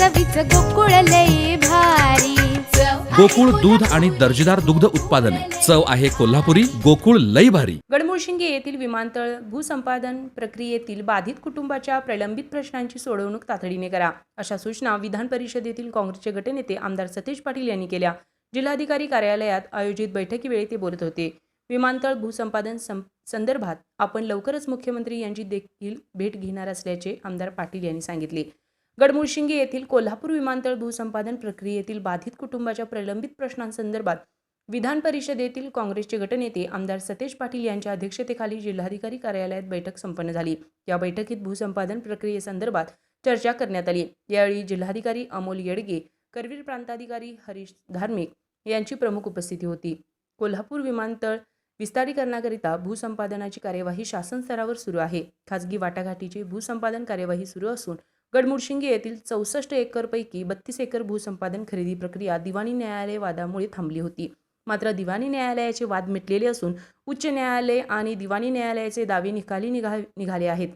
चवीच गोकुळ लई भारी. गोकुळ दूध आणि दर्जेदार दुग्ध उत्पादने. चव आहे कोल्हापुरी गोकुळ लई भारी. गडमुळशिंगे येथील विमानतळ भूसंपादन प्रक्रियेतील बाधित कुटुंबाच्या प्रलंबित प्रश्नांची सोडवणूक तातडीने करा अशा सूचना विधान परिषदेतील काँग्रेसचे गटनेते आमदार सतीश पाटील यांनी केल्या. जिल्हाधिकारी कार्यालयात आयोजित बैठकीवेळी ते बोलत होते. विमानतळ भूसंपादन संदर्भात आपण लवकरच मुख्यमंत्री यांची देखील भेट घेणार असल्याचे आमदार पाटील यांनी सांगितले. गडमुळशिंगे येथील कोल्हापूर विमानतळ भूसंपादन प्रक्रियेतील बाधित कुटुंबाच्या प्रलंबित प्रश्नांसंदर्भात विधान परिषदेतील काँग्रेसचे गटनेते आमदार सतेज पाटील यांच्या अध्यक्षतेखाली जिल्हाधिकारी कार्यालयात बैठक संपन्न झाली. या बैठकीत भूसंपादन प्रक्रियेसंदर्भात चर्चा करण्यात आली. यावेळी जिल्हाधिकारी अमोल येडगे करवीर प्रांताधिकारी हरीश धार्मिक यांची प्रमुख उपस्थिती होती. कोल्हापूर विमानतळ विस्तारीकरणाकरिता भूसंपादनाची कार्यवाही शासन स्तरावर सुरू आहे. खाजगी वाटाघाटीची भूसंपादन कार्यवाही सुरू असून गडमुडशिंगे येथील चौसष्ट एकरपैकी बत्तीस एकर भूसंपादन खरेदी प्रक्रिया दिवाणी न्यायालय वादामुळे थांबली होती. मात्र दिवाणी न्यायालयाचे वाद मिटलेले असून उच्च न्यायालय आणि दिवाणी न्यायालयाचे दावे निकाली निघा निघाले आहेत.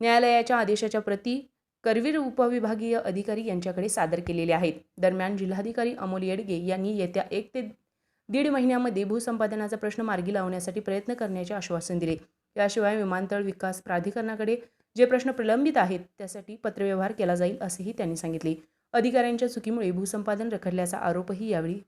न्यायालयाच्या आदेशाच्या प्रती करवीर उपविभागीय अधिकारी यांच्याकडे सादर केलेले आहेत. दरम्यान जिल्हाधिकारी अमोल येडगे यांनी येत्या एक ते दीड महिन्यामध्ये भूसंपादनाचा प्रश्न मार्गी लावण्यासाठी प्रयत्न करण्याचे आश्वासन दिले. याशिवाय विमानतळ विकास प्राधिकरणाकडे जे प्रश्न प्रलंबित आहेत त्यासाठी पत्रव्यवहार केला जाईल असेही त्यांनी सांगितले. अधिकाऱ्यांच्या चुकीमुळे भूसंपादन रखडल्याचा आरोपही यावेळी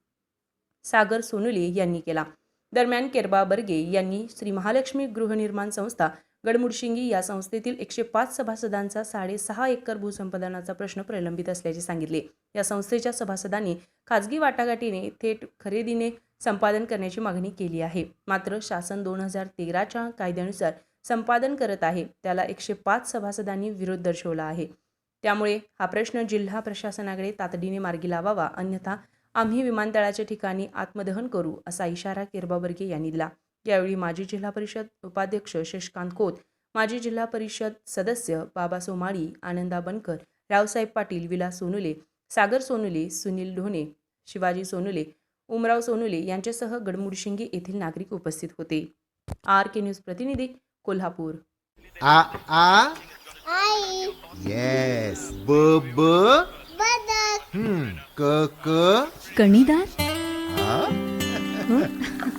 सागर सोनुले यांनी केला. दरम्यान केरबा बर्गे यांनी श्री महालक्ष्मी गृहनिर्माण संस्था गडमुडशिंगी या संस्थेतील एकशे पाच सभासदांचा साडेसहा एकर भूसंपादनाचा प्रश्न प्रलंबित असल्याचे सांगितले. या संस्थेच्या सभासदांनी खाजगी वाटाघाटीने थेट खरेदीने संपादन करण्याची मागणी केली आहे. मात्र शासन दोन हजार तेराच्या कायद्यानुसार संपादन करत आहे. त्याला एकशे पाच सभासदांनी विरोध दर्शवला आहे. त्यामुळे हा प्रश्न जिल्हा प्रशासनाकडे तातडीने मार्गी लावावा अन्यथा आम्ही विमानतळाच्या ठिकाणी आत्मदहन करू असा इशारा किरबाबर्गे यांनी दिला. यावेळी माजी जिल्हा परिषद उपाध्यक्ष शशकांत खोत माजी जिल्हा परिषद सदस्य बाबा सोमाळी आनंदा बनकर रावसाहेब पाटील विलास सोनुले सागर सोनुले सुनील ढोणे शिवाजी सोनुले उमराव सोनुले यांच्यासह गडमुडशिंगे येथील नागरिक उपस्थित होते. आर के न्यूज प्रतिनिधी कोल्हापूर. आ आ? आई. येस ब ब? बदक. हम्म. क क? कणीदार? आ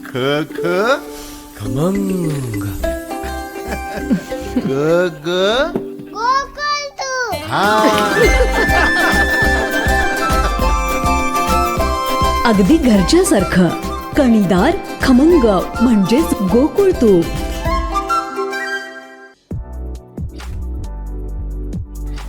ख ख? खमंग. ग ग? गोकुळ तू. हा. अगदी घरच्यासारखं. कणीदार खमंग म्हणजेच गोकुळ तूप